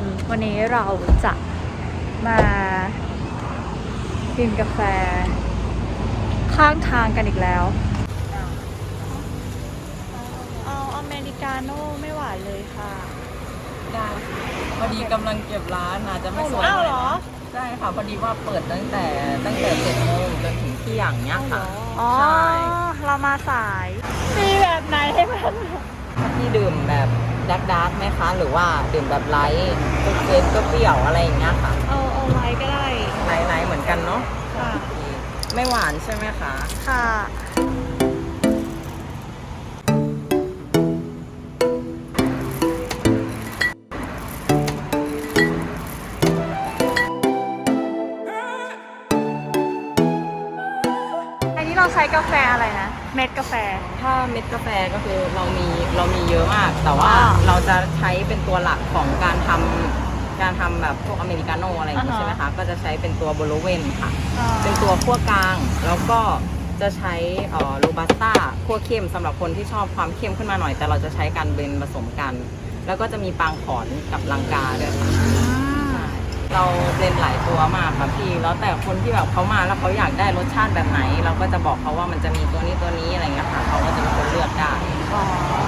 สวัสดีค่ะทุกคนวันนี้เราจะมากินกาแฟ ข้างทางกันอีกแล้ว เอาอเมริกาโน่ไม่หวานเลยค่ะได้ค่ะพอดีกำลังเก็บร้านอาจจะไม่สวยอ้าวท่าเหรอใช่ค่ะพอดีว่าเปิดตั้งแต่ตั้งแต่เจ็ดโมงจนถึงเที่ยงเนี้ยค่ะอ๋อใช่เรามาสายมีแบบไหนให้มันถ้าพี่ดื่มแบบ ดักดาร์กไหมคะ หรือว่าดื่มแบบไลท์ก็เฟสก็เปรี้ยวอะไรอย่างเงี้ยค่ะเอาเอาไว้ก็ได้ไลท์ไลท์เหมือนกันเนาะค่ะ ไม่หวานใช่ไหมคะค่ะอันนี้เราใช้กาแฟอะไรนะ เม็ดกาแฟ ถ้าเม็ดกาแฟก็คือเรามีเรามีเยอะมาก แต่ว่าอ่าเราจะใช้เป็นตัวหลักของการทำการทำแบบพวกอเมริกาโน่อะไรอย่างงี้อ่าฮะ ใช่ไหมคะ ก็จะใช้เป็นตัวโบโลเวนค่ะเป็นตัวคั่วกลาง แล้วก็จะใช้โรบัสต้าคั่วเข้มสำหรับคนที่ชอบความเข้มขึ้นมาหน่อย แต่เราจะใช้การเบลนด์ผสมกัน แล้วก็จะมีปางขอนกับลังกาด้วยค่ะใช่ เราเบลนหลายตัวมากค่ะพี่แล้วแต่คนที่แบบเขามาแล้วเขาอยากได้รสชาติแบบไหน เราก็จะบอกเขาว่ามันจะมีตัวนี้ตัวนี้อะไรเงี้ยค่ะเขาก็จะเป็นคนเลือกได้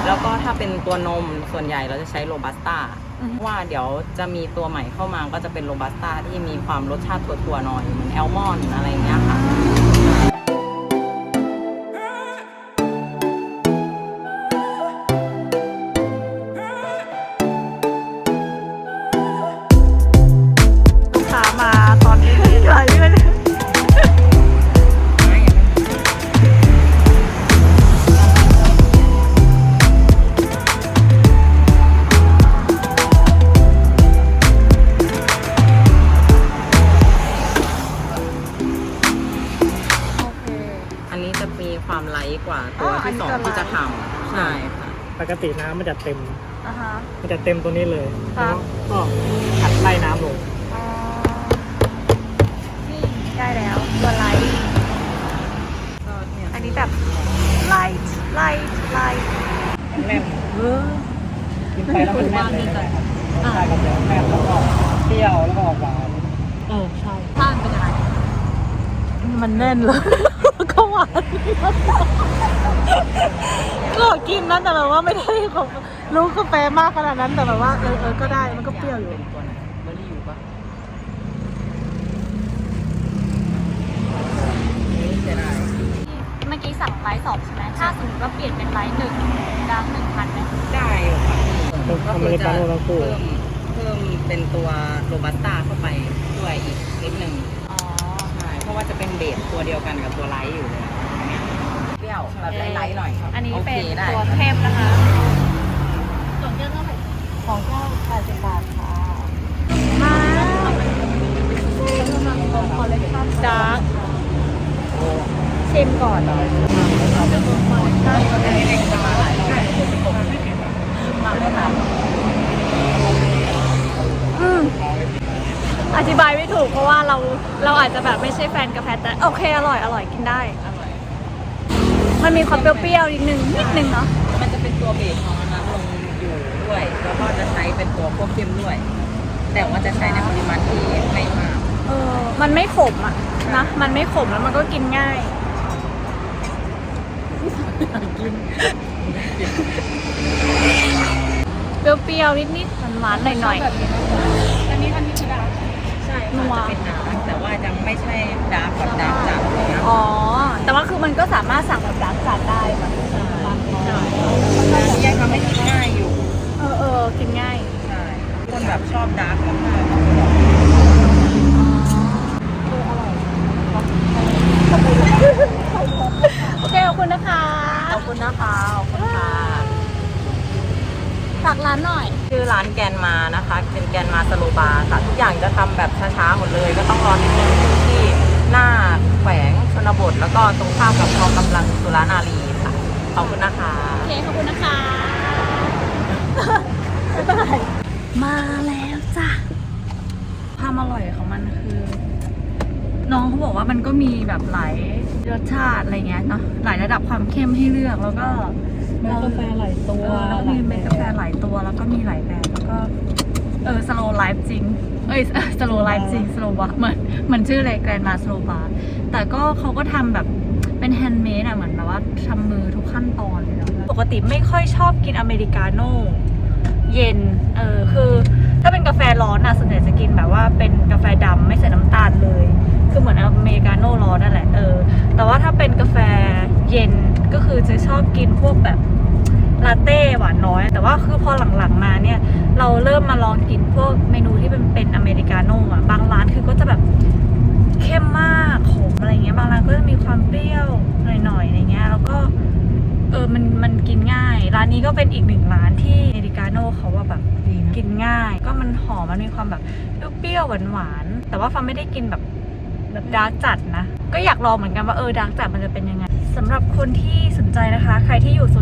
แล้วก็ถ้าเป็นตัวนมส่วนใหญ่เราจะใช้โรบัสต้าว่าเดี๋ยวจะมีตัวใหม่เข้ามาก็จะเป็นโรบัสต้าที่มีความรสชาติถั่วๆหน่อยเหมือนแอลมอนอะไรเงี้ยค่ะ จะมีความไลท์กว่าตัวอ๋ออันที่นี้สองจะที่จะไลท์ทำใช่ค่ะปกติน้ำมันจะเต็ม อะฮะ มันจะเต็มตัวนี้เลยค่ะ แล้วก็ขัดไล่น้ำลงอ๋อนี่ได้แล้วตัวไลท์ก็เนี่ยอันนี้แบบไลท์ไลท์ไลท์แน่นเออ กินไปแล้วมันแน่นเลยใช่ครับแล้วแน่นแล้วก็เปรี้ยวแล้วก็ออกหวานเออใช่ข้างเป็นอะไรมันแน่นเลยก็ หวานก็กินนะแต่แบบว่าไม่ได้ของรู้กาแฟมากขนาดนั้นแต่แบบว่าเออเออก็ได้มันก็เปรี้ยวอยู่เป็นตัวไหนเบอร์รี่อยู่ปะนี่เสียดายเมื่อกี้สั่งไลท์สองใช่ไหมถ้าสมมติว่าเปลี่ยนเป็นไลท์หนึ่งดังหนึ่งพันไหมได้อยู่ค่ะเป็นอเมริกาโน่ทั้งคู่ เพิ่มเพิ่มเป็นตัวโรบัสต้าเข้าไปด้วยอีกนิดนึงอ๋อใช่ เพราะว่าจะเป็นเบสตัวเดียวกันกับตัวไลท์อยู่เลยเนี่ยเปรี้ยวแบบไลท์ๆหน่อยอันนี้โคเป็นได้ตัวเข้มนะคะส่วนแก้วเท่าไหร่ของแก้วแปดสิบบาทค่ะมาดาร์กชิมก่อนอันนี้เด็กจะมาหลายรอบมาไม่ทัน อืมอธิบายไม่ถูกเพราะว่าเราเราอาจจะแบบไม่ใช่แฟนกาแฟแต่โอเคอร่อยอร่อยกินได้ อร่อย มันมีความเปรี้ยวๆนิดนึงนิดนึงเนาะมันจะเป็นตัวเบสของอันนั้นลงอยู่ด้วย แล้วก็จะใช้เป็นตัวพวกเข้มด้วย แต่ว่าจะใช้ในปริมาณที่ไม่มากเออมันไม่ขมอะนะมันไม่ขมแล้วมันก็กินง่ายเปรี้ยวๆนิดๆหวานๆหน่อยอันนี้อันนี้คือดาร์ก ใช่ค่ะจะเป็นดาร์กแต่ว่ายังไม่ใช่ดาร์กแบบดาร์กจัดเลยนะๆอ๋อ แต่ว่าคือมันก็สามารถสั่งแบบร้านจัดได้แบบใช่ยังทำให้กินง่ายอยู่ เออเออกินง่าย ใช่คนแบบชอบดาร์กมากๆ โอเค ขอบคุณนะคะ ขอบคุณนะคะ ขอบคุณค่ะ ฝากร้านหน่อย ชื่อร้านแกนมานะคะ เป็นแกนมาสโลบาร์ค่ะ ทุ กอย่างจะทำแบบช้าๆหมดเลย ก็ต้องรอนิดนึงที่หน้าแขวงชนบท แล้วก็ตรงข้ามกับกองกำลังสุรานารีค่ะขอบคุณนะคะโอเคขอบคุณนะคะบ๊ายบายมาแล้วจ้ะความอร่อยของมันคือน้องเขาบอกว่ามันก็มีแบบหลายรสชาติอะไรเงี้ยเนาะหลายระดับความเข้มให้เลือกแล้วก็เม็ดกาแฟหลายตัวเออแล้วมีเม็ดกาแฟหลายตัวแล้วก็มีหลายแบบแล้วก็ เออ slow life จริงเอ้ย slow life จริง slow bar เหมือนเหมือนชื่อเลยแกรนมา slow bar แต่ก็เขาก็ทำแบบเป็นแฮนด์เมดอะเหมือนแบบว่าทำมือทุกขั้นตอนเลยนะปกติไม่ค่อยชอบกินอเมริกาโน่เย็น เออคือ ถ้าเป็นกาแฟร้อนอะส่วนใหญ่จะกินแบบว่าเป็นกาแฟดำไม่ใส่น้ำตาลเลย คือเหมือนอเมริกาโน่ร้อนนั่นแหละเออแต่ว่าถ้าเป็นกาแฟเย็นก็คือจะชอบกินพวกแบบลาเต้หวานน้อย แต่ว่าคือพอหลังๆมาเนี่ย เราเริ่มมาลองกินพวกเมนู ริกาโน่อะบางร้านคือก็จะแบบเข้มมากขมอะไรเงี้ยบางร้านก็จะมีความเปรี้ยวหน่อยๆอะไรเงี้ยแล้วก็เออมันมันกินง่าย ร้านนี้ก็เป็นอีกหนึ่งร้านที่อเมริกาโน่เขาว่าแบบกินง่าย ก็มันหอมมันมีความแบบเปรี้ยวหวานๆแต่ว่าฟังไม่ได้กินแบบแบบดาร์กจัดนะ ก็อยากลองเหมือนกันว่าเออดาร์กจัดมันจะเป็นยังไงสำหรับคนที่สนใจนะคะ ใครที่อยู่สุริ